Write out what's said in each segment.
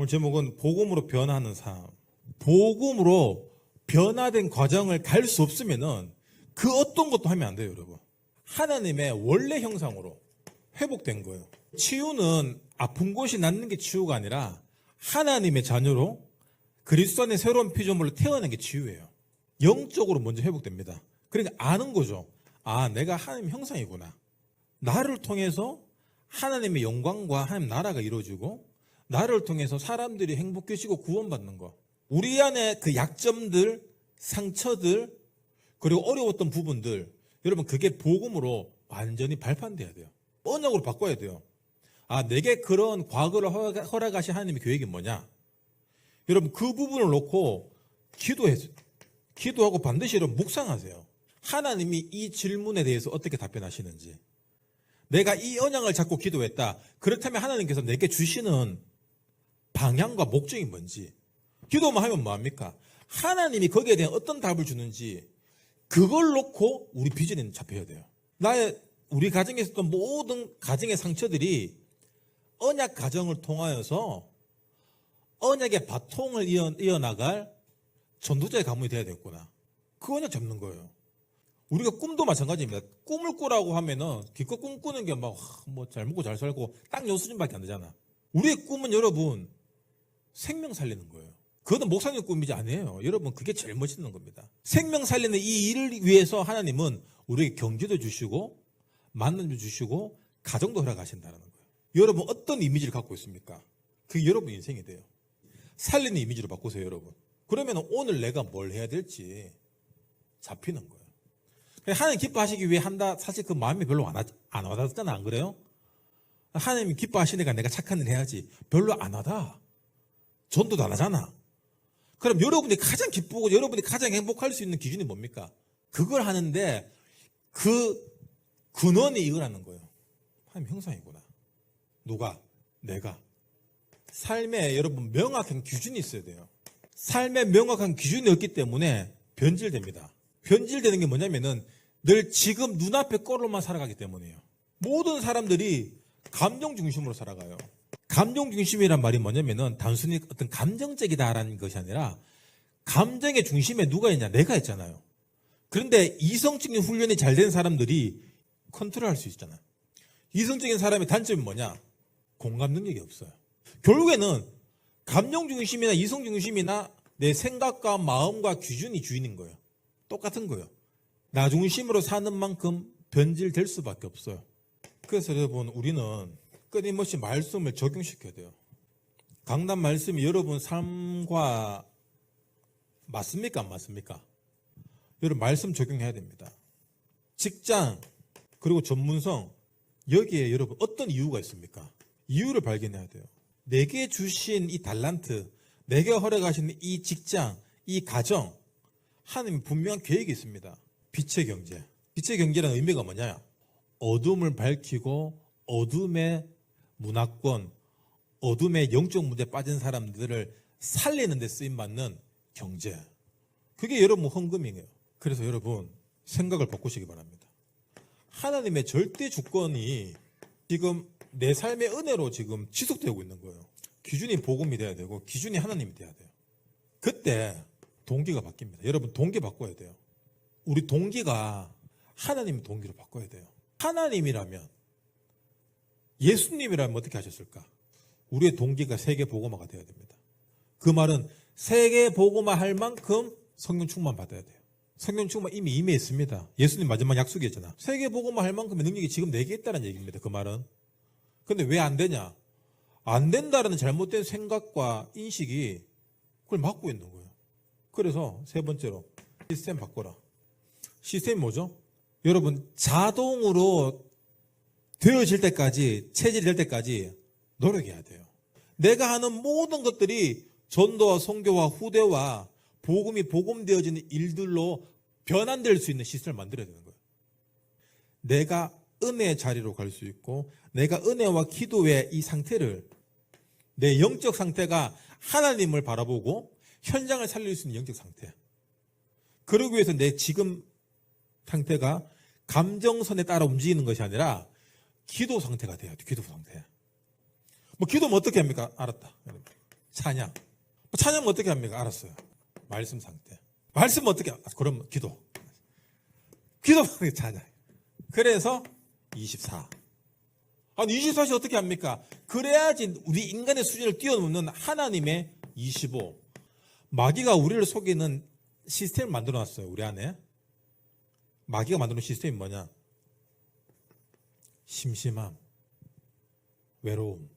오늘 제목은 복음으로 변화하는 삶. 복음으로 변화된 과정을 갈 수 없으면은 그 어떤 것도 하면 안 돼요, 여러분. 하나님의 원래 형상으로 회복된 거예요. 치유는 아픈 곳이 낫는 게 치유가 아니라 하나님의 자녀로 그리스도 안의 새로운 피조물로 태어난 게 치유예요. 영적으로 먼저 회복됩니다. 그러니까 아는 거죠. 아, 내가 하나님 형상이구나. 나를 통해서 하나님의 영광과 하나님 나라가 이루어지고 나를 통해서 사람들이 행복해지고 구원받는 거. 우리 안에 그 약점들, 상처들, 그리고 어려웠던 부분들, 여러분 그게 복음으로 완전히 발판돼야 돼요. 언약으로 바꿔야 돼요. 아, 내게 그런 과거를 허락- 허락하신 하나님의 계획이 뭐냐? 여러분 그 부분을 놓고 기도해 기도하고 반드시 여러분 묵상하세요. 하나님이 이 질문에 대해서 어떻게 답변하시는지. 내가 이 언약을 잡고 기도했다. 그렇다면 하나님께서 내게 주시는 방향과 목적이 뭔지. 기도만 하면 뭐합니까? 하나님이 거기에 대한 어떤 답을 주는지 그걸 놓고 우리 비전에는 잡혀야 돼요. 나의 우리 가정에 있었던 모든 가정의 상처들이 언약 가정을 통하여서 언약의 바통을 이어, 이어나갈 전도자의 가문이 돼야 되겠구나. 그 언약 잡는 거예요. 우리가 꿈도 마찬가지입니다. 꿈을 꾸라고 하면은 기껏 꿈꾸는 게 막 뭐잘 먹고 잘 살고 딱 요 수준밖에 안 되잖아. 우리의 꿈은 여러분 생명 살리는 거예요. 그것은 목사님 꿈이지 아니에요. 여러분 그게 제일 멋있는 겁니다. 생명 살리는 이 일을 위해서 하나님은 우리에게 경제도 주시고 만남도 주시고 가정도 허락하신다는 거예요. 여러분 어떤 이미지를 갖고 있습니까? 그게 여러분 인생이 돼요. 살리는 이미지로 바꾸세요, 여러분. 그러면 오늘 내가 뭘 해야 될지 잡히는 거예요. 하나님 기뻐하시기 위해 한다. 사실 그 마음이 별로 안, 와, 안 와닿잖아, 안 그래요? 하나님 기뻐하시니까 내가 착한 일 해야지. 별로 안 와닿아. 전도도 안 하잖아. 그럼 여러분이 가장 기쁘고 여러분이 가장 행복할 수 있는 기준이 뭡니까? 그걸 하는데 그 근원이 이거라는 거예요. 하나님 형상이구나. 누가? 내가. 삶에 여러분 명확한 기준이 있어야 돼요. 삶에 명확한 기준이 없기 때문에 변질됩니다. 변질되는 게 뭐냐면은 늘 지금 눈앞의 꼴로만 살아가기 때문이에요. 모든 사람들이 감정 중심으로 살아가요. 감정 중심이란 말이 뭐냐면은 단순히 어떤 감정적이다라는 것이 아니라 감정의 중심에 누가 있냐? 내가 있잖아요. 그런데 이성적인 훈련이 잘 된 사람들이 컨트롤할 수 있잖아요. 이성적인 사람의 단점이 뭐냐? 공감 능력이 없어요. 결국에는 감정 중심이나 이성 중심이나 내 생각과 마음과 기준이 주인인 거예요. 똑같은 거예요. 나 중심으로 사는 만큼 변질될 수밖에 없어요. 그래서 여러분 우리는 끊임없이 말씀을 적용시켜야 돼요. 강단 말씀이 여러분 삶과 맞습니까? 안 맞습니까? 여러분 말씀 적용해야 됩니다. 직장 그리고 전문성 여기에 여러분 어떤 이유가 있습니까? 이유를 발견해야 돼요. 내게 주신 이 달란트, 내게 허락하신 이 직장, 이 가정 하나님 분명한 계획이 있습니다. 빛의 경제. 빛의 경제라는 의미가 뭐냐? 어둠을 밝히고 어둠의 문화권, 어둠의 영적 문제에 빠진 사람들을 살리는 데 쓰임 받는 경제. 그게 여러분 헌금이에요. 그래서 여러분 생각을 바꾸시기 바랍니다. 하나님의 절대 주권이 지금 내 삶의 은혜로 지금 지속되고 있는 거예요. 기준이 복음이 돼야 되고 기준이 하나님이 돼야 돼요. 그때 동기가 바뀝니다. 여러분 동기 바꿔야 돼요. 우리 동기가 하나님 동기로 바꿔야 돼요. 하나님이라면 예수님이라면 어떻게 하셨을까? 우리의 동기가 세계 복음화가 돼야 됩니다. 그 말은 세계 복음화 할 만큼 성령 충만 받아야 돼요. 성령 충만 이미 임해있습니다. 예수님 마지막 약속이었잖아. 세계 복음화 할 만큼의 능력이 지금 내게 있다는 얘기입니다. 그 말은. 근데 왜 안 되냐? 안 된다는 잘못된 생각과 인식이 그걸 막고 있는 거예요. 그래서 세 번째로 시스템 바꿔라. 시스템이 뭐죠? 여러분 자동으로 되어질 때까지 체질될 때까지 노력해야 돼요. 내가 하는 모든 것들이 전도와 선교와 후대와 복음이 복음되어지는 일들로 변환될 수 있는 시스템을 만들어야 되는 거예요. 내가 은혜의 자리로 갈 수 있고 내가 은혜와 기도의 이 상태를 내 영적 상태가 하나님을 바라보고 현장을 살릴 수 있는 영적 상태. 그러기 위해서 내 지금 상태가 감정선에 따라 움직이는 것이 아니라 기도 상태가 돼야 돼. 기도 상태. 뭐 기도면 어떻게 합니까? 알았다. 찬양. 찬양 어떻게 합니까? 알았어요. 말씀 상태. 말씀 어떻게? 아, 그럼 기도. 기도 찬양. 그래서 24. 아니 24시 어떻게 합니까? 그래야지 우리 인간의 수준을 뛰어넘는 하나님의 25. 마귀가 우리를 속이는 시스템을 만들어 놨어요. 우리 안에. 마귀가 만드는 시스템이 뭐냐? 심심함, 외로움.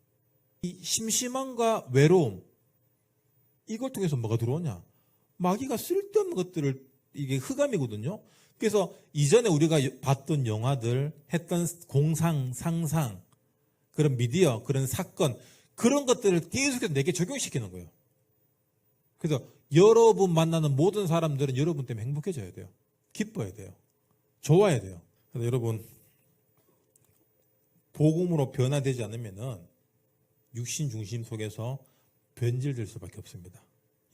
이 심심함과 외로움 이걸 통해서 뭐가 들어오냐? 마귀가 쓸데없는 것들을 이게 흑암이거든요. 그래서 이전에 우리가 봤던 영화들, 했던 공상, 상상, 그런 미디어, 그런 사건, 그런 것들을 계속해서 내게 적용시키는 거예요. 그래서 여러분 만나는 모든 사람들은 여러분 때문에 행복해져야 돼요. 기뻐야 돼요. 좋아야 돼요. 그래서 여러분, 복음으로 변화되지 않으면은 육신 중심 속에서 변질될 수밖에 없습니다.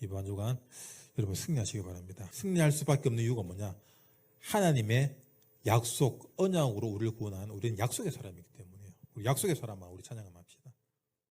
이번 주간 여러분 승리하시기 바랍니다. 승리할 수밖에 없는 이유가 뭐냐? 하나님의 약속, 언약으로 우리를 구원한 우리는 약속의 사람이기 때문이에요. 우리 약속의 사람만 우리 찬양을 합시다.